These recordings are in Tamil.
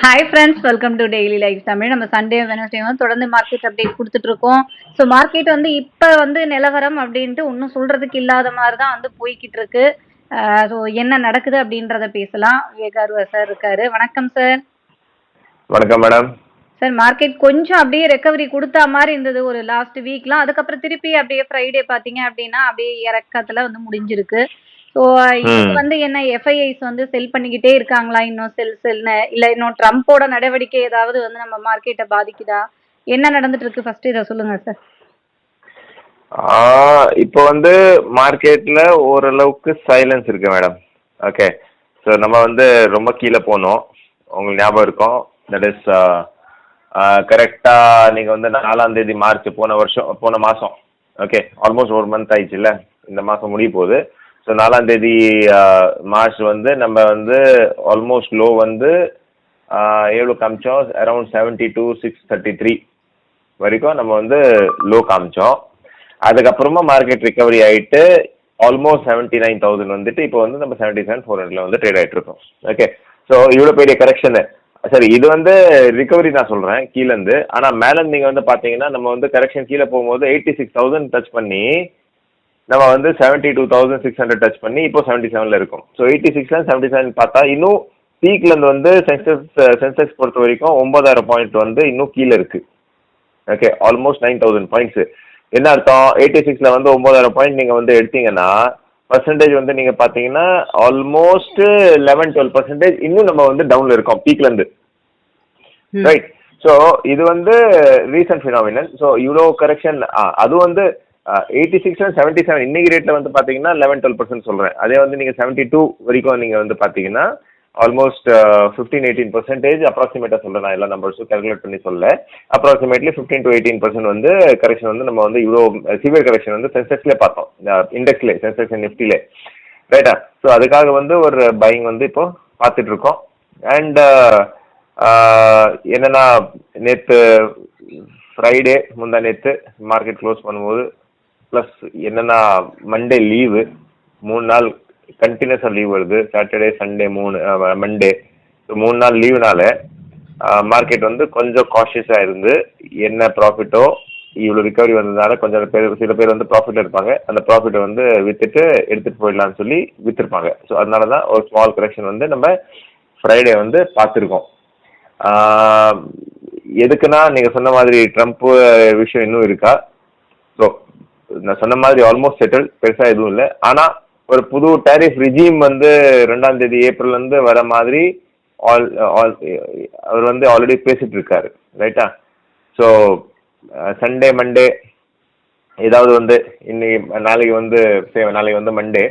Hi friends welcome to daily life Tamil. நம்ம சண்டே வெனஸ்டேவும் தொடர்ந்து மார்க்கெட் அப்டேட் கொடுத்துட்டு இருக்கோம். ஸோ மார்க்கெட் வந்து இப்போ வந்து நிலவரம் அப்படின்ட்டு ஒன்றும் சொல்றதுக்கு இல்லாத மாதிரி தான் வந்து போய்கிட்டு இருக்கு. ஸோ என்ன நடக்குது அப்படின்றத பேசலாம். விவேகாருவா சார் இருக்காரு. வணக்கம் சார் வணக்கம் மேடம் சார் மார்க்கெட் கொஞ்சம் அப்படியே ரெக்கவரி கொடுத்தா மாதிரி இருந்தது ஒரு லாஸ்ட் வீக்லாம் அதுக்கப்புறம் திருப்பி அப்படியே ஃப்ரைடே பார்த்தீங்க அப்படின்னா அப்படியே இறக்கத்துல வந்து முடிஞ்சிருக்கு. ஸோ இது. வந்து என்ன எஃப்ஐஐஸ் வந்து செல் பண்ணிக்கிட்டே இருக்காங்களா? இன்னும் செல் செல்னு இல்லை இன்னும் ட்ரம்ப்போட நடவடிக்கை ஏதாவது வந்து நம்ம மார்க்கெட்டை பாதிக்குதா? என்ன நடந்துட்டு இருக்கு ஃபர்ஸ்ட் இதை சொல்லுங்க சார் இப்போ வந்து மார்க்கெட்ல ஓரளவுக்கு சைலன்ஸ் இருக்கு மேடம் ஓகே ஸோ நம்ம வந்து ரொம்ப கீழே போனோம். உங்களுக்கு ஞாபகம் இருக்கும். தட் இஸ் கரெக்டாக நீங்கள் வந்து நாலாம் தேதி மார்ச் போன வருஷம் போன மாதம் ஓகே ஆல்மோஸ்ட் ஒரு மந்த் ஆயிடுச்சுல்ல? இந்த மாதம் முடிய போகுது. ஸோ நாலாம் தேதி மார்ச் வந்து நம்ம வந்து ஆல்மோஸ்ட் லோ வந்து எவ்வளோ காமிச்சோம். Around seventy two six thirty three வரைக்கும் நம்ம வந்து லோ காமிச்சோம். அதுக்கப்புறமா மார்க்கெட் ரிகவரி ஆயிட்டு ஆல்மோஸ்ட் செவன்ட்டி நைன் தௌசண்ட் வந்துட்டு இப்போ வந்து நம்ம செவன்ட்டி செவன் ஃபோர் ஹண்ட்ரட்ல வந்து ட்ரேட் ஆகிட்டு இருக்கோம். ஓகே ஸோ இவ்வளோ பெரிய கரெக்ஷனு சரி இது வந்து ரிகவரி நான் சொல்கிறேன் கீழேருந்து ஆனால் மேலே நீங்கள் வந்து பார்த்தீங்கன்னா நம்ம வந்து கரெக்ஷன் கீழே போகும்போது எயிட்டி சிக்ஸ் தௌசண்ட் டச் பண்ணி நம்ம வந்து seventy two thousand six hundred touch பண்ணி இப்போ செவன்ட்டி செவனில் இருக்கும். ஸோ எயிட்டி சிக்ஸ்ல செவன்ட்டி செவன் பார்த்தா இன்னும் பீக்லேருந்து வந்து சென்செக்ஸ் சென்செக்ஸ் பொறுத்த வரைக்கும் ஒன்பதாயிரம் பாயிண்ட் வந்து இன்னும் கீழே இருக்கு. Okay almost nine thousand points என்ன அர்த்தம்? எயிட்டி சிக்ஸில் வந்து ஒம்பதாயிரம் பாயிண்ட் நீங்கள் வந்து எடுத்தீங்கன்னா பர்சன்டேஜ் வந்து நீங்கள் பார்த்தீங்கன்னா ஆல்மோஸ்ட் லெவன் டுவெல் பர்சன்டேஜ் இன்னும் நம்ம வந்து டவுனில் இருக்கோம் பீக்லேருந்து ரைட் ஸோ இது வந்து ரீசன்ட் ஃபினாமினன் ஸோ இவ்வளோ கரெக்ஷன் அது வந்து eighty six and seventy seven இன்னைக்கு ரேட்டில் வந்து பார்த்தீங்கன்னா லெவன் டுவெல் பர்சன்ட் சொல்கிறேன் அதே வந்து நீங்கள் செவன்ட்டி டூ வரைக்கும் நீங்கள் வந்து பார்த்தீங்கன்னா ஆல்மோஸ்ட் ஃபிஃப்டீன் எயிட்டீன் பர்சன்டேஜ் அப்ராக்சிமேட்டாக சொல்கிறேன் நான் எல்லா நம்பர்ஸும் calculate பண்ணி சொல்ல approximately fifteen to eighteen percent வந்து கரெக்ஷன் வந்து நம்ம வந்து இவ்வளோ சிவியர் கரெக்ஷன் வந்து சென்செக்ஸ்லேயே பார்த்தோம். இண்டெக்ஸ்லேயே சென்செக்ஸ் நிஃப்டிலே ரைட்டா ஸோ அதுக்காக வந்து ஒரு பையிங் வந்து இப்போ பார்த்துட்டு இருக்கோம். அண்ட் என்னன்னா நேற்று ஃப்ரைடே முந்தா நேற்று மார்க்கெட் க்ளோஸ் பண்ணும்போது ப்ளஸ் என்னன்னா மண்டே லீவு மூணு நாள் கண்டினியூஸாக லீவ் வருது. சாட்டர்டே சண்டே மூணு மண்டே மூணு நாள் லீவுனால மார்க்கெட் வந்து கொஞ்சம் காஷியஸாக இருந்து என்ன ப்ராஃபிட்டோ இவ்வளோ ரிகவரி வந்ததுனால கொஞ்சம் பேர் சில பேர் வந்து ப்ராஃபிட் இருப்பாங்க. அந்த ப்ராஃபிட்டை வந்து விற்றுட்டு எடுத்துகிட்டு போயிடலாம்னு சொல்லி விற்றுருப்பாங்க ஸோ அதனால தான் ஒரு ஸ்மால் கரெக்ஷன் வந்து நம்ம ஃப்ரைடே வந்து பார்த்துருக்கோம். எதுக்குன்னா நீங்கள் சொன்ன மாதிரி ட்ரம்ப் விஷயம் இன்னும் இருக்கா? நான் சொன்ன மாதிரி ஆல்மோஸ்ட் செட்டில் பெருசாக எதுவும் இல்லை. ஆனால் ஒரு புது டேரிஃப் ரிஜீம் வந்து ரெண்டாம் தேதி ஏப்ரல்லேருந்து வர மாதிரி ஆல் ஆல் அவர் வந்து ஆல்ரெடி பேசிட்டு இருக்காரு ரைட்டா ஸோ சண்டே மண்டே ஏதாவது வந்து இன்னைக்கு நாளைக்கு வந்து நாளைக்கு வந்து மண்டே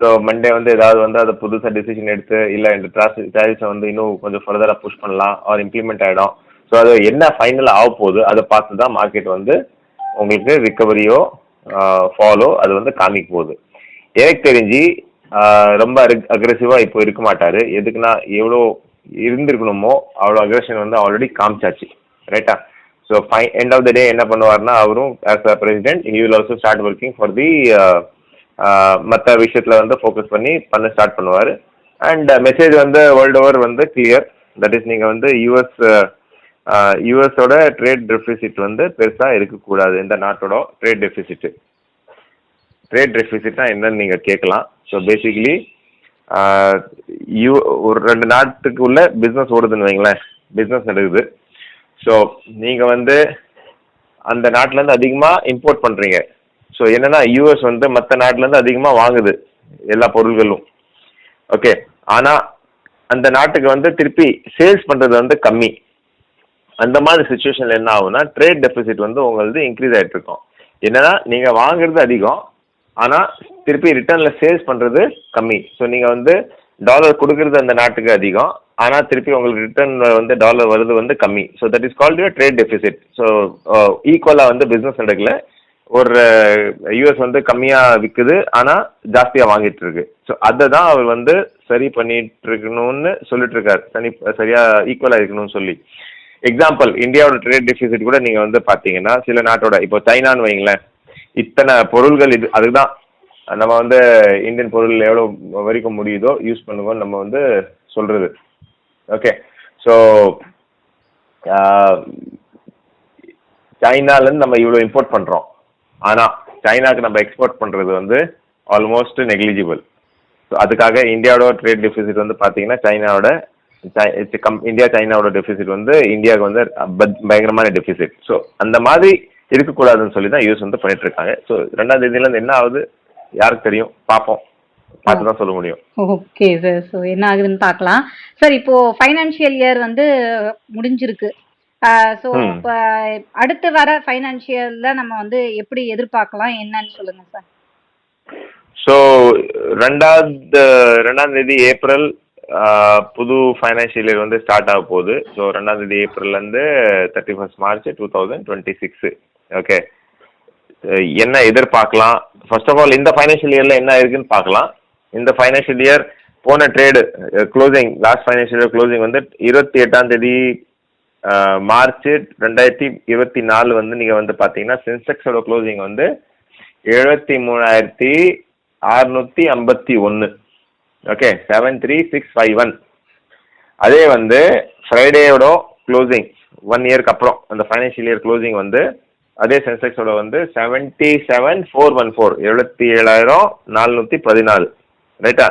ஸோ மண்டே வந்து ஏதாவது வந்து அதை புதுசாக டிசிஷன் எடுத்து இல்லை இந்த டேரிஃப்ஸை வந்து இன்னும் கொஞ்சம் ஃபர்தராக புஷ் பண்ணலாம் அவர் இம்ப்ளிமெண்ட் ஆகிடும் ஸோ அது என்ன ஃபைனல் ஆக போகுது அதை பார்த்து தான் மார்க்கெட் வந்து உங்களுக்கு ரிக்கவரியோ ஃபாலோ அது வந்து காமிக்க போகுது எனக்கு தெரிஞ்சு ரொம்ப அக்ரெசிவாக இப்போ இருக்க மாட்டார். எதுக்குன்னா எவ்வளோ இருந்திருக்கணுமோ அவ்வளோ அக்ரெஷன் வந்து ஆல்ரெடி காமிச்சாச்சு. ரைட்டா so by end of the day என்ன பண்ணுவார்னா அவரும் as a president he will also start working for the மற்ற விஷயத்தில் வந்து ஃபோக்கஸ் பண்ணி பண்ண ஸ்டார்ட் பண்ணுவார். அண்ட் மெசேஜ் வந்து வேர்ல்டு ஓவர் வந்து கிளியர் தட் இஸ் நீங்கள் வந்து யூஎஸ் யூஎஸோட ட்ரேட் டெபிசிட் வந்து பெருசாக இருக்கக்கூடாது இந்த நாட்டோட ட்ரேட் டெபிசிட் ட்ரேட் டெபிசிட்னா என்னன்னு நீங்கள் கேட்கலாம். ஸோ பேசிக்கலி யூ ஒரு ரெண்டு நாட்டுக்கு உள்ள பிஸ்னஸ் ஓடுதுன்னு வைங்களேன். பிஸ்னஸ் நடக்குது. ஸோ நீங்கள் வந்து அந்த நாட்டிலேருந்து அதிகமாக இம்போர்ட் பண்ணுறீங்க ஸோ என்னன்னா யூஎஸ் வந்து மற்ற நாட்டிலேருந்து அதிகமாக வாங்குது. எல்லா பொருள்களும். ஓகே ஆனால் அந்த நாட்டுக்கு வந்து திருப்பி சேல்ஸ் பண்ணுறது வந்து கம்மி. அந்த மாதிரி சுச்சுவேஷனில் என்ன ஆகும்னா ட்ரேட் டெபிசிட் வந்து உங்களது இன்க்ரீஸ் ஆகிட்டு இருக்கும். என்னன்னா நீங்கள் வாங்குறது அதிகம் ஆனால் திருப்பி ரிட்டர்னில் சேல்ஸ் பண்ணுறது கம்மி. ஸோ நீங்கள் வந்து டாலர் கொடுக்கறது அந்த நாட்டுக்கு அதிகம் ஆனால் திருப்பி உங்களுக்கு ரிட்டர்ன் வந்து டாலர் வருது வந்து கம்மி. So that is called trade deficit so ஈக்குவலாக வந்து பிஸ்னஸ் நடக்கல. ஒரு uh, யூஎஸ் வந்து கம்மியாக விற்குது ஆனால் ஜாஸ்தியாக வாங்கிட்டு இருக்கு. ஸோ அதை தான் அவர் வந்து சரி பண்ணிட்டு இருக்கணும்னு சொல்லிட்டு இருக்காரு. சனி சரியாக ஈக்குவலாக இருக்கணும்னு சொல்லி. எக்ஸாம்பிள் இந்தியாவோட ட்ரேட் டெபிசிட் கூட நீங்கள் வந்து பார்த்தீங்கன்னா சில நாட்டோட இப்போ சைனான்னு வைங்களேன் இத்தனை பொருள்கள் இது அதுக்கு தான் நம்ம வந்து இந்தியன் பொருள் எவ்வளோ வரைக்கும் முடியுதோ யூஸ் பண்ணுவோம் நம்ம வந்து சொல்கிறது ஓகே ஸோ சைனாலேருந்து நம்ம இவ்வளோ இம்போர்ட் பண்ணுறோம் ஆனால் சைனாக்கு நம்ம எக்ஸ்போர்ட் பண்ணுறது வந்து ஆல்மோஸ்ட் நெக்லிஜிபிள் ஸோ அதுக்காக இந்தியாவோட ட்ரேட் டெபிசிட் வந்து பார்த்தீங்கன்னா சைனாவோட இந்தியா சைனாவோட டெபிசிட் வந்து இந்தியாவுக்கு வந்து பயங்கரமான டெபிசிட் ஸோ அந்த மாதிரி இருக்கக்கூடாதுன்னு சொல்லி தான் யூஸ் வந்து பண்ணிட்டு இருக்காங்க ஸோ ரெண்டாம் தேதியிலேருந்து என்ன ஆகுது? யாருக்கு தெரியும்? பார்ப்போம். பார்த்து தான் சொல்ல முடியும். ஓகே சார் ஸோ என்ன ஆகுதுன்னு பார்க்கலாம். சார் இப்போ ஃபைனான்ஷியல் இயர் வந்து முடிஞ்சிருக்கு. ஸோ. இப்போ அடுத்து வர ஃபைனான்ஷியல்ல நம்ம வந்து எப்படி எதிர்பார்க்கலாம்? என்னன்னு சொல்லுங்க சார் ஸோ ரெண்டாவது ரெண்டாம் தேதி ஏப்ரல் புது ஃபைனான்ஷியல் இயர் வந்து ஸ்டார்ட் ஆக போகுது. ஸோ ரெண்டாம் தேதி ஏப்ரல்லேருந்து thirty first March two thousand twenty six okay என்ன எதிர்பார்க்கலாம்? ஃபர்ஸ்ட் ஆஃப் ஆல் இந்த ஃபைனான்ஷியல் இயரில் என்ன இருக்குன்னு பார்க்கலாம். இந்த ஃபைனான்ஷியல் இயர் போன trade closing last financial year closing வந்து இருபத்தி எட்டாம் தேதி மார்ச் ரெண்டாயிரத்தி இருபத்தி நாலு வந்து நீங்கள் வந்து பார்த்தீங்கன்னா சென்செக்ஸோட க்ளோசிங் வந்து எழுபத்தி மூணாயிரத்தி அறுநூத்தி ஐம்பத்தி ஒன்று okay seven three six five one அதே வந்து ஃப்ரைடேயோட க்ளோசிங் ஒன் இயர்க்கு அப்புறம் அந்த ஃபைனான்ஷியல் இயர் க்ளோசிங் வந்து அதே சென்செக்ஸோட வந்து seventy seven four one four எழுபத்தி ஏழாயிரம் நானூற்றி பதினாலு. ரைட்டா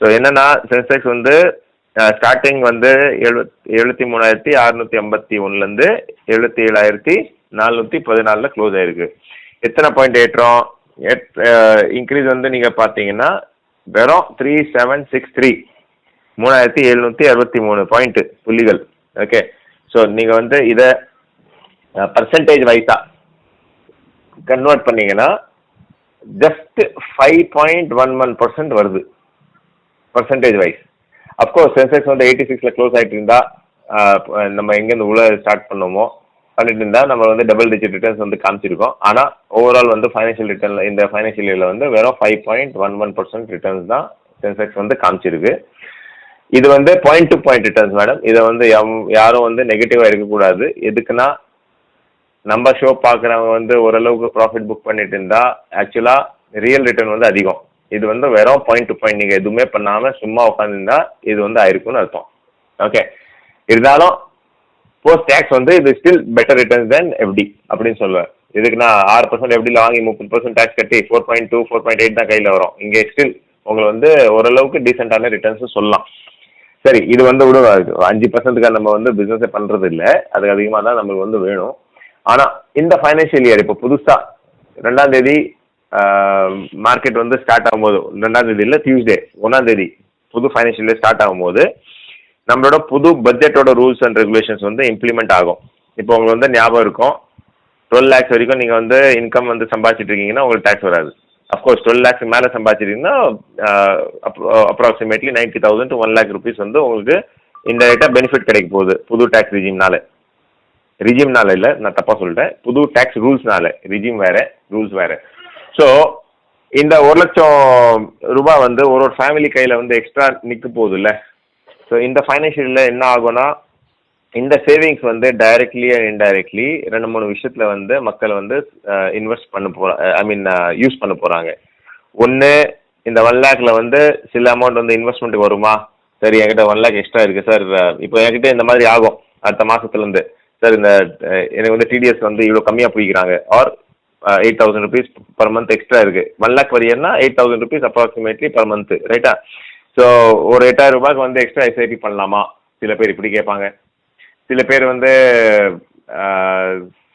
ஸோ என்னன்னா சென்செக்ஸ் வந்து ஸ்டார்டிங் வந்து எழுபத் எழுபத்தி மூணாயிரத்தி அறுநூத்தி ஐம்பத்தி ஒன்றுலேருந்து எழுபத்தி ஏழாயிரத்தி நானூற்றி பதினாலில் க்ளோஸ் ஆயிருக்கு. எத்தனை பாயிண்ட் ஏற்றோம்? இன்க்ரீஸ் வந்து நீங்கள் பார்த்தீங்கன்னா வெறும் த்ரீ செவன் சிக்ஸ் த்ரீ மூணாயிரத்தி எழுநூற்றி அறுபத்தி மூணு பாயிண்ட்டு புள்ளிகள். ஓகே ஸோ நீங்கள் வந்து இதை பர்சன்டேஜ் வைஸாக கன்வெர்ட் பண்ணீங்கன்னா just five point one one percent வருது percentage wise of course Sensex வந்து எயிட்டி சிக்ஸில் க்ளோஸ் ஆகிட்டு இருந்தா நம்ம எங்கேருந்து உள்ள ஸ்டார்ட் பண்ணோமோ பண்ணிட்டு இருந்தா நம்ம வந்து டபுள் டிஜிட் ரிட்டர்ன்ஸ் வந்து காமிச்சிருக்கோம். ஆனால் ஓவரால் வந்து ஃபைனான்ஷியல் ரிட்டர்ன் இந்த ஃபைனான்ஷியல் இயரில் வந்து வெறும் five point one one percent returns தான் சென்செக்ஸ் வந்து காமிச்சிருக்கு. இது வந்து point to point returns madam இதை வந்து யாரும் வந்து நெகட்டிவாக இருக்கக்கூடாது எதுக்குன்னா நம்ம ஷோ பார்க்குறவங்க வந்து ஓரளவுக்கு ப்ராஃபிட் புக் பண்ணிட்டு இருந்தா ஆக்சுவலாக ரியல் ரிட்டர்ன் வந்து அதிகம். இது வந்து வெறும் பாயிண்ட் டு பாயிண்ட் நீங்கள் எதுவுமே பண்ணாமல் சும்மா உட்காந்துருந்தா இது வந்து ஆயிருக்கும்னு அர்த்தம். ஓகே இருந்தாலும் போஸ்ட் டேக்ஸ் வந்து இது still better returns then FD அப்படின்னு சொல்லுவேன். இதுக்கு நான் ஆறு பர்சன்ட் எப்படி வாங்கி முப்பது பர்சன்ட் டேக்ஸ் கட்டி four point two four point eight தான் கையில் வரும். இங்கே ஸ்டில் உங்களை வந்து ஓரளவுக்கு டீசெண்டான ரிட்டர்ன்ஸும் சொல்லலாம். சரி இது வந்து விட அஞ்சு பர்சன்ட்டுக்கு நம்ம வந்து பிஸ்னஸே பண்ணுறது இல்லை. அதுக்கு அதிகமாக தான் நம்மளுக்கு வந்து வேணும். ஆனால் இந்த ஃபைனான்ஷியல் இயர் இப்போ புதுசாக ரெண்டாம் தேதி மார்க்கெட் வந்து ஸ்டார்ட் ஆகும்போது ரெண்டாம் தேதி இல்லை டியூஸ்டே ஒன்றாம் தேதி புது ஃபைனான்ஷியல் இயர் ஸ்டார்ட் ஆகும்போது நம்மளோட புது பட்ஜெட்டோட ரூல்ஸ் அண்ட் ரெகுலேஷன்ஸ் வந்து இம்ப்ளிமெண்ட் ஆகும். இப்போ உங்களுக்கு வந்து ஞாபகம் இருக்கும். டுவெல் லேக்ஸ் வரைக்கும் நீங்கள் வந்து இன்கம் வந்து சம்பாதிச்சிட்டு இருக்கீங்கன்னா உங்களுக்கு டேக்ஸ் வராது. அஃப்கோர்ஸ் டுவெல் லேக்ஸ் மேலே சம்பாதிச்சிருக்கீங்கன்னா approximately ninety thousand to one lakh rupees வந்து உங்களுக்கு இன்டெரக்டாக பெனிஃபிட் கிடைக்க போகுது. புது டேக்ஸ் ரிஜிம்னால ரிஜிம்னால இல்லை நான் தப்பாக சொல்லிட்டேன். புது டேக்ஸ் ரூல்ஸ்னால ரிஜிம் வேற ரூல்ஸ் வேற. ஸோ இந்த ஒரு லட்சம் ரூபாய் வந்து ஒரு ஒரு ஃபேமிலி கையில் வந்து எக்ஸ்ட்ரா நிற்க போகுதுல்ல? ஸோ இந்த ஃபைனான்ஷியலில் என்ன ஆகும்னா இந்த சேவிங்ஸ் வந்து டைரக்ட்லி அண்ட் இன்டைரக்ட்லி ரெண்டு மூணு விஷயத்தில் வந்து மக்கள் வந்து இன்வெஸ்ட் பண்ண போகிற ஐ மீன் யூஸ் பண்ண போகிறாங்க ஒன்று இந்த ஒன் லேக்கில் வந்து சில அமௌண்ட் வந்து இன்வெஸ்ட்மெண்ட்டுக்கு வருமா? சரி என்கிட்ட ஒன் லேக் எக்ஸ்ட்ரா இருக்குது சார் இப்போ என்கிட்ட இந்த மாதிரி ஆகும் அடுத்த மாதத்துலேருந்து சார் இந்த எனக்கு வந்து டிடிஎஸ் வந்து இவ்வளோ கம்மியாக பிடிக்கிறாங்க. Or eight thousand rupees per month extra இருக்குது one lakh வரியன்னா eight thousand rupees approximately per month ரைட்டா ஸோ ஒரு எட்டாயிரம் ரூபாய்க்கு வந்து எக்ஸ்ட்ரா எஸ்ஐபி பண்ணலாமா? சில பேர் இப்படி கேட்பாங்க. சில பேர் வந்து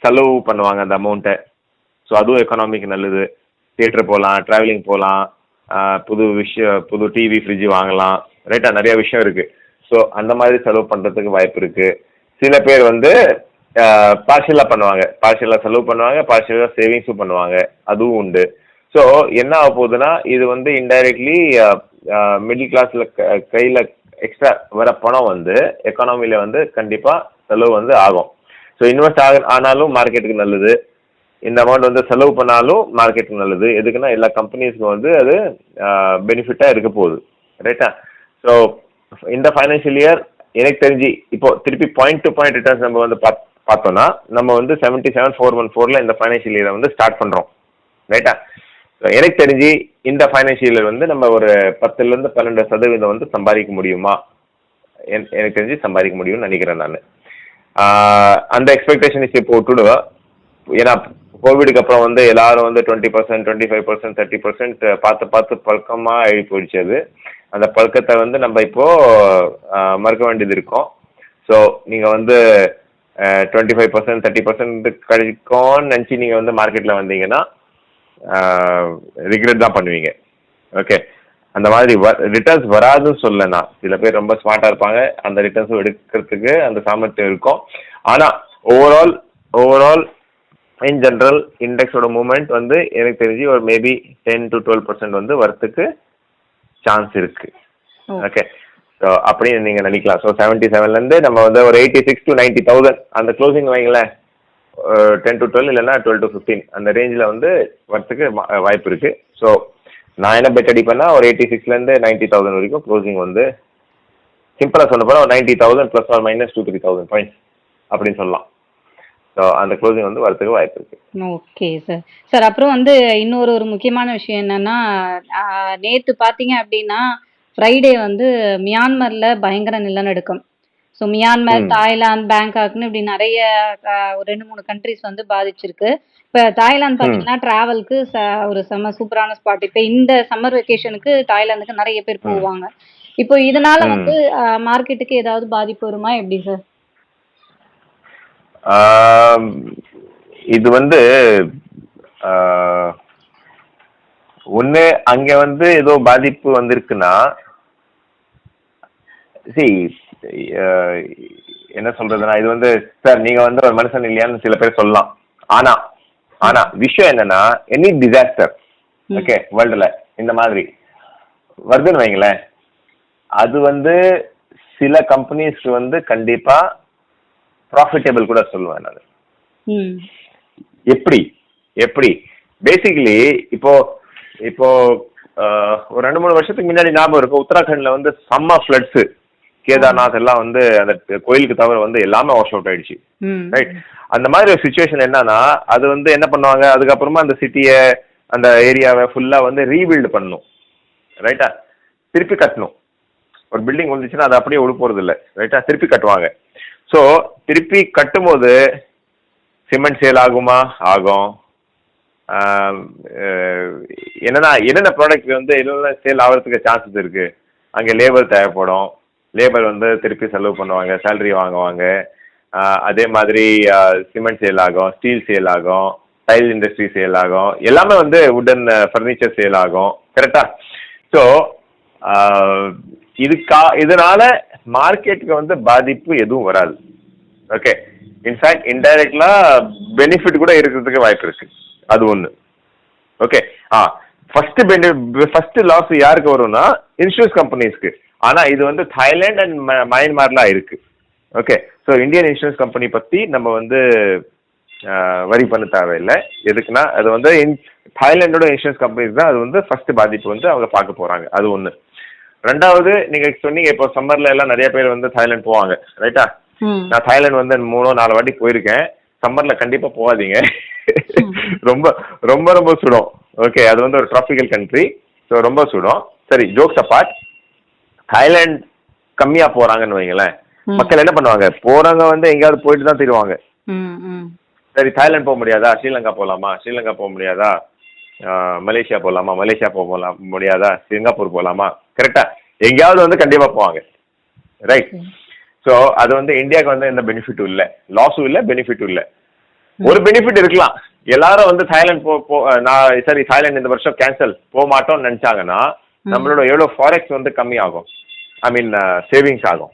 செலவு பண்ணுவாங்க அந்த அமௌண்ட்டை ஸோ அதுவும் எக்கனாமிக்கு நல்லது. தியேட்டர் போகலாம் ட்ராவலிங் போகலாம் புது விஷயம் புது டிவி ஃப்ரிட்ஜ் வாங்கலாம். ரைட்டா நிறைய விஷயம் இருக்குது ஸோ அந்த மாதிரி செலவு பண்ணுறதுக்கு வாய்ப்பு இருக்குது சில பேர் வந்து பார்ஷியலாக பண்ணுவாங்க. பார்ஷியலாக செலவு பண்ணுவாங்க பார்ஷியலாக சேவிங்ஸும் பண்ணுவாங்க. அதுவும் உண்டு. ஸோ என்ன ஆக போகுதுன்னா இது வந்து இன்டைரக்ட்லி மிடில் கிளாஸில் கையில் எக்ஸ்ட்ரா வர பணம் வந்து எக்கானமியில் வந்து கண்டிப்பாக செலவு வந்து ஆகும். ஸோ இன்வெஸ்ட் ஆக ஆனாலும் மார்க்கெட்டுக்கு நல்லது. இந்த அமௌண்ட் வந்து செலவு பண்ணாலும் மார்க்கெட்டுக்கு நல்லது. எதுக்குன்னா எல்லா கம்பெனிஸ்க்கும் வந்து அது பெனிஃபிட்டாக இருக்க போகுது. ரைட்டா ஸோ இந்த ஃபைனான்ஷியல் இயர் எனக்கு தெரிஞ்சு இப்போ திருப்பி பாயிண்ட் டு பாயிண்ட் ரிட்டர்ன்ஸ் நம்ம வந்து பாத் பார்த்தோம்னா நம்ம வந்து செவன்ட்டி செவன் ஃபோர் ஒன் ஃபோரில் இந்த ஃபைனான்ஷியல் இயரை வந்து ஸ்டார்ட் பண்ணுறோம் ரைட்டா எனக்கு தெரிஞ்சு இந்த ஃபைனான்ஷியல் வந்து நம்ம ஒரு பத்துலேருந்து பன்னெண்டு சதவீதம் வந்து சம்பாதிக்க முடியுமா? எனக்கு தெரிஞ்சு சம்பாதிக்க முடியும்னு நினைக்கிறேன் நான். அந்த எக்ஸ்பெக்டேஷன் இப்போ விட்டுடுவேன் ஏன்னா கோவிடுக்கு அப்புறம் வந்து எல்லாரும் வந்து twenty percent twenty five percent thirty percent பார்த்து பார்த்து பழக்கமாக ஆகி போயிடுச்சு அது. அந்த பழக்கத்தை வந்து நம்ம இப்போ மறுக்க மறக்க வேண்டியது இருக்கும். ஸோ நீங்கள் வந்து twenty five percent thirty percent கிடைக்கும்னு நினச்சி நீங்கள் வந்து மார்க்கெட்டில் வந்தீங்கன்னா ரிக்ரெட் தான் பண்ணுவீங்க. ஓகே அந்த மாதிரி ரிட்டர்ன்ஸ் வராதுன்னு சொல்ல நான் சில பேர் ரொம்ப ஸ்மார்ட்டாக இருப்பாங்க. அந்த ரிட்டர்ன்ஸும் எடுக்கிறதுக்கு அந்த சாமர்த்தியம் இருக்கும். ஆனால் ஓவரால் ஓவரால் இன் ஜென்ரல் இண்டெக்ஸோட மூவ்மெண்ட் வந்து எனக்கு தெரிஞ்சு ஒரு maybe ten to twelve percent வந்து வரத்துக்கு சான்ஸ் இருக்கு. ஓகே ஸோ அப்படின்னு நீங்கள் நினைக்கலாம். ஸோ செவன்ட்டி செவன்லேருந்து நம்ம வந்து ஒரு eighty six to ninety thousand அந்த க்ளோசிங் வைங்களேன் டென் டு டுவெல் இல்லைன்னா டுவெல் டு ஃபிஃப்டீன் அந்த ரேஞ்சில் வந்து வரத்துக்கு வா- வாய்ப்பு இருக்கு. ஸோ நான் என்ன பெட் அடிப்பேன்னா ஒரு எயிட்டி சிக்ஸ்லேருந்து நைன்ட்டி தௌசண்ட் வரைக்கும் க்ளோசிங் வந்து சிம்பிளாக சொல்ல போனால் ஒரு ninety thousand plus or minus two three thousand points அப்படின்னு சொல்லலாம். ஸோ அந்த க்ளோசிங் வந்து வரத்துக்கு வாய்ப்பு இருக்கு. ஓகே சார் சார் அப்புறம் வந்து இன்னொரு ஒரு முக்கியமான விஷயம் என்னன்னா நேற்று பார்த்தீங்க அப்படின்னா ஃப்ரைடே வந்து மியான்மரில் பயங்கர நிலநடுக்கம். So Myanmar. தாய்லாந்து பேங்காக்னு இப்படி நிறைய ஒரு ரெண்டு மூணு கண்ட்ரிஸ் வந்து பாதிச்சிருக்கு இப்போ தாய்லாந்து பார்த்தீங்கன்னா டிராவலுக்கு ஒரு செம்ம சூப்பரான ஸ்பாட் இப்போ இந்த சம்மர் வெக்கேஷனுக்கு தாய்லாந்துக்கு நிறைய பேர். போவாங்க இப்போ இதனால. வந்து மார்க்கெட்டுக்கு ஏதாவது பாதிப்பு வருமா எப்படி சார் இது வந்து ஒன்று அங்கே வந்து ஏதோ பாதிப்பு வந்திருக்குன்னா சி என்ன சொல்றதுன்னா இது வந்து சார் நீங்க வந்து ஒரு மனுஷன் இல்லையான்னு சில பேர் சொல்லலாம். ஆனா ஆனா விஷயம் என்னன்னா எனி டிசாஸ்டர். ஓகே வேர்ல்டுல இந்த மாதிரி. வருதுன்னு வைங்களேன். அது வந்து சில கம்பெனிஸ்க்கு வந்து கண்டிப்பா ப்ராஃபிட்டபிள் கூட சொல்லுவேன் நான். எப்படி? எப்படி? பேசிக்கலி இப்போ இப்போ ஒரு ரெண்டு மூணு வருஷத்துக்கு முன்னாடி ஞாபகம் இருக்கும் உத்தராகண்ட்ல வந்து செம்ம ஃப்ளட்ஸ் கேதார்நாத் எல்லாம் வந்து அந்த கோயிலுக்கு தவிர வந்து எல்லாமே வாஷ் அவுட் ஆயிடுச்சு. ரைட் அந்த மாதிரி ஒரு சுச்சுவேஷன் என்னன்னா அது வந்து என்ன பண்ணுவாங்க? அதுக்கப்புறமா அந்த சிட்டியை அந்த ஏரியாவை ஃபுல்லா வந்து ரீபில்டு பண்ணணும். ரைட்டா திருப்பி கட்டணும். ஒரு பில்டிங் வந்துச்சுன்னா அது அப்படியே விழு போறது இல்லை ரைட்டா திருப்பி கட்டுவாங்க. ஸோ திருப்பி கட்டும்போது சிமெண்ட் சேல் ஆகுமா? ஆகும். என்னன்னா என்னென்ன ப்ராடக்ட் வந்து என்னென்ன சேல் ஆகிறதுக்கு சான்சஸ் இருக்கு? அங்கே லேபர் தேவைப்படும். லேபர் வந்து திருப்பி செலவு பண்ணுவாங்க சேலரி வாங்குவாங்க. அதே மாதிரி சிமெண்ட் சேல் ஆகும் ஸ்டீல் சேல் ஆகும் டைல் இண்டஸ்ட்ரி சேல் ஆகும். எல்லாமே வந்து உடன் ஃபர்னிச்சர் சேல் ஆகும். கரெக்டா ஸோ இதுக்கா இதனால மார்க்கெட்டுக்கு வந்து பாதிப்பு எதுவும் வராது. ஓகே இன்ஃபேக்ட் இன்டைரக்ட்லா பெனிஃபிட் கூட இருக்கிறதுக்கு வாய்ப்பு இருக்கு. அது ஒன்று ஓகே ஆ ஃபர்ஸ்ட் பெனி ஃபர்ஸ்ட் லாஸ் யாருக்கு வரும்னா இன்சூரன்ஸ் கம்பெனிஸ்க்கு ஆனா இது வந்து தாய்லாந்து அண்ட் மயன்மார்லாம் இருக்கு. Okay so Indian insurance company பத்தி நம்ம வந்து வரி பண்ண தேவையில்லை. எதுக்குன்னா அது வந்து இன் தாய்லாண்டோட இன்சூரன்ஸ் கம்பெனிஸ் தான் அது வந்து ஃபர்ஸ்ட் பாதிப்பு வந்து அவங்க பார்க்க போறாங்க. அது ஒன்று ரெண்டாவது நீங்க சொன்னீங்க இப்போ சம்மர்ல எல்லாம் நிறைய பேர் வந்து தாய்லாந்து போவாங்க ரைட்டா நான் தாய்லாந்து வந்து மூணோ நாலு வாட்டி போயிருக்கேன். சம்மர்ல கண்டிப்பா போகாதீங்க. ரொம்ப ரொம்ப ரொம்ப சுடும். ஓகே அது வந்து ஒரு ட்ராபிக்கல் கண்ட்ரி ஸோ ரொம்ப சுடும். சரி ஜோக்ஸ் அப்பார்ட் தாய்லாந்து கம்மியா போறாங்கன்னு வைங்களேன். மக்கள் என்ன பண்ணுவாங்க? போறவங்க வந்து எங்கேயாவது போயிட்டு தான் திருவாங்க. சரி தாய்லாந்து போக முடியாதா? ஸ்ரீலங்கா போகலாமா ஸ்ரீலங்கா போக முடியாதா? மலேசியா போகலாமா மலேசியா போக போகலாம் முடியாதா? சிங்கப்பூர் போகலாமா கரெக்டா எங்கேயாவது வந்து கண்டிப்பா போவாங்க. ரைட் ஸோ அது வந்து இந்தியாவுக்கு வந்து எந்த பெனிஃபிட்டும் இல்லை. லாஸும் இல்லை பெனிஃபிட்டும் இல்லை. ஒரு பெனிஃபிட் இருக்கலாம். எல்லாரும் வந்து தாய்லாந்து போ போ நான் சரி தாய்லாந்து இந்த வருஷம் கேன்சல் போக மாட்டோம்னு நினைச்சாங்கன்னா நம்மளோட எவ்வளோ ஃபாரெக்ஸ் வந்து கம்மி ஆகும் ஐ மீன் சேவிங்ஸ் ஆகும்.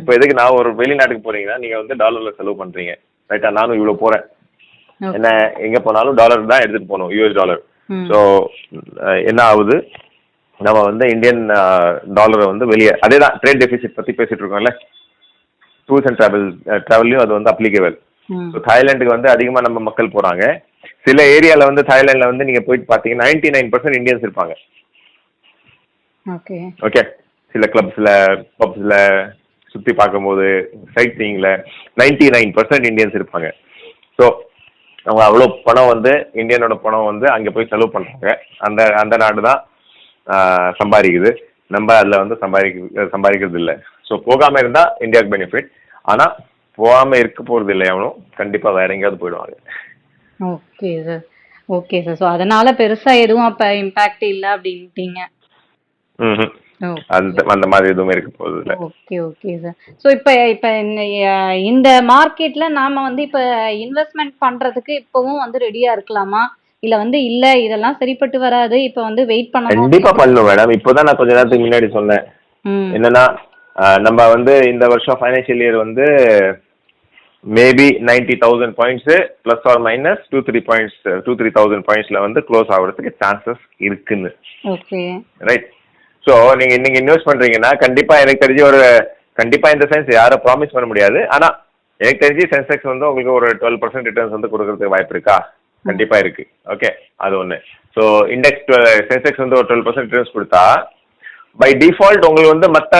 இப்போ எதுக்கு நான் ஒரு வெளிநாட்டுக்கு போறீங்கன்னா நீங்க வந்து டாலர்ல செலவு பண்றீங்க. ரைட்டா நானும் இவ்வளோ போறேன். என்ன எங்க போனாலும் டாலர் தான் எடுத்துட்டு போகணும் யூஎஸ் டாலர். ஸோ என்ன ஆகுது? நம்ம வந்து இந்தியன் டாலரை வந்து வெளியே அதே தான் ட்ரேட் டெபிசிட் பத்தி பேசிட்டு இருக்கோம்ல. டூர்ஸ் அண்ட் டிராவல் டிராவல்லையும் அது வந்து அப்ளிகேபிள் ஸோ தாய்லாந்துக்கு வந்து அதிகமாக நம்ம மக்கள் போகிறாங்க சில ஏரியாவில் வந்து தாய்லாண்டில் வந்து நீங்கள் போயிட்டு பார்த்தீங்கன்னா நைன்டி நைன் பர்சன்ட் இந்தியன்ஸ் இருப்பாங்க. ஓகே. ஓகே சில கிளப்ஸில் பப்ஸில் சுற்றி பார்க்கும்போது சைட் சீயிங்கில் நைன்டி நைன் பர்சன்ட் இந்தியன்ஸ் இருப்பாங்க. ஸோ அவங்க அவ்வளோ பணம் வந்து இந்தியனோட பணம் வந்து அங்கே போய் செலவு பண்ணுறாங்க அந்த அந்த நாடு தான் சம்பாதிக்குது. நம்ம அதில் வந்து சம்பாதிக்க சம்பாதிக்கிறது இல்லை. ஸோ போகாமல் இருந்தால் இந்தியாவுக்கு பெனிஃபிட் ஆனால் போகாமல் இருக்க போகிறது இல்லை எவனும் கண்டிப்பாக வேற எங்கேயாவது போயிடுவாங்க. Okay sir okay sir so அதனால பெருசா எதுவும் அப்ப இம்பாக்ட் இல்ல அப்படின்ட்டீங்க. ம் அந்த அந்த மாதிரி எதுவுமே இருக்க போகிறது இல்லை ஓகே ஓகே சார் ஸோ இப்போ இப்போ இந்த மார்க்கெட்ல நாம வந்து இப்போ இன்வெஸ்ட்மெண்ட் பண்றதுக்கு இப்பவும் வந்து ரெடியா இருக்கலாமா? இல்ல வந்து இல்ல இதெல்லாம் சரிப்பட்டு வராது இப்போ வந்து வெயிட் பண்ணணும்? கண்டிப்பாக பண்ணணும் மேடம் இப்போதான் நான் கொஞ்ச நேரத்துக்கு முன்னாடி சொன்னேன். என்னன்னா நம்ம வந்து இந்த வருஷம் ஃபைனான்ஷியல் இயர் வந்து maybe ninety thousand points plus or minus two three points two three thousand பாயிண்ட்ஸில் வந்து க்ளோஸ் ஆகிறதுக்கு சான்சஸ் இருக்குன்னு. ரைட் ஸோ நீங்கள் இன்னைக்கு இன்வெஸ்ட் பண்ணுறீங்கன்னா கண்டிப்பாக எனக்கு தெரிஞ்சு ஒரு கண்டிப்பாக இந்த சென்ஸ் யாரும் ப்ராமிஸ் பண்ண முடியாது. ஆனால் எனக்கு தெரிஞ்சு சென்செக்ஸ் வந்து உங்களுக்கு ஒரு டுவெல் பர்சன்ட் ரிட்டர்ன்ஸ் வந்து கொடுக்கறதுக்கு வாய்ப்பு இருக்கா? கண்டிப்பாக இருக்கு. ஓகே அது ஒன்று ஸோ இண்டெக்ஸ் சென்செக்ஸ் வந்து ஒரு டுவெல் பர்சன்ட் ரிட்டர்ன்ஸ் கொடுத்தா பை டிஃபால்ட் உங்களுக்கு வந்து மற்ற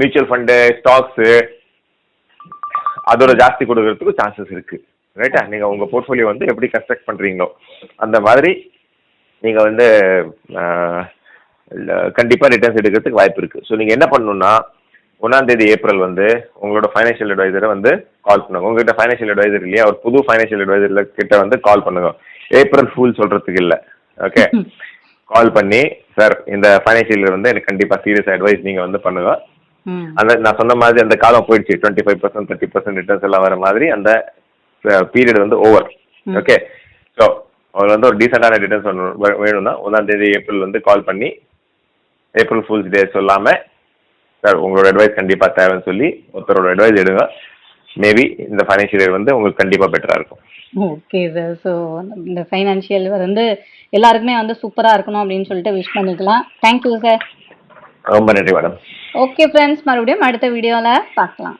மியூச்சுவல் ஃபண்டு ஸ்டாக்ஸு அதோட ஜாஸ்தி கொடுக்கறதுக்கு சான்சஸ் இருக்கு. ரைட்டா நீங்க உங்க போர்ட்ஃபோலியோ வந்து எப்படி கன்ஸ்ட்ரக்ட் பண்றீங்களோ அந்த மாதிரி நீங்க வந்து ஆஹ், இல்ல- கண்டிப்பா ரிட்டர்ன்ஸ் எடுக்கிறதுக்கு வாய்ப்பு இருக்கு. ஸோ நீங்க என்ன பண்ணணும்னா ஒன்றாம் தேதி ஏப்ரல் வந்து உங்களோட ஃபைனான்ஷியல் அட்வைசரை வந்து கால் பண்ணுங்க. உங்ககிட்ட ஃபைனான்ஷியல் அட்வைசர் இல்லையா? ஒரு புது ஃபைனான்ஷியல் அட்வைசர் கிட்ட வந்து கால் பண்ணுங்க. ஏப்ரல் ஃபுல் சொல்றதுக்கு இல்லை. ஓகே கால் பண்ணி சார் இந்த ஃபைனான்ஷியல் வந்து எனக்கு கண்டிப்பா சீரியஸ் அட்வைஸ் நீங்க வந்து பண்ணுங்க. அந்த நான் சொன்ன மாதிரி அந்த காலம் போயிடுச்சு. Twenty five percent thirty percent returns எல்லாம் வர மாதிரி அந்த பீரியட் வந்து ஓவர். ஓகே ஸோ அவர் வந்து ஒரு டீசெண்டான ரிட்டர்ன்ஸ் வேணும்னா ஒன்றாம் தேதி ஏப்ரல் வந்து கால் பண்ணி ஏப்ரல் ஃபுல்ஸ் டே சொல்லாம சார் உங்களோட அட்வைஸ் கண்டிப்பாக தேவைன்னு சொல்லி ஒருத்தரோட அட்வைஸ் எடுங்க. மேபி இந்த ஃபைனான்ஷியல் இயர் வந்து உங்களுக்கு கண்டிப்பாக பெட்டராக இருக்கும். ஓகே சார் ஸோ இந்த ஃபைனான்ஷியல் வந்து எல்லாருக்குமே வந்து சூப்பரா இருக்கணும் அப்படின்னு சொல்லிட்டு விஷ் பண்ணிக்கலாம். தேங்க்யூ சார் ரொம்ப நன்றி மேடம் ஓகே ஃப்ரெண்ட்ஸ் மறுபடியும் அடுத்த வீடியோவில் பார்க்கலாம்.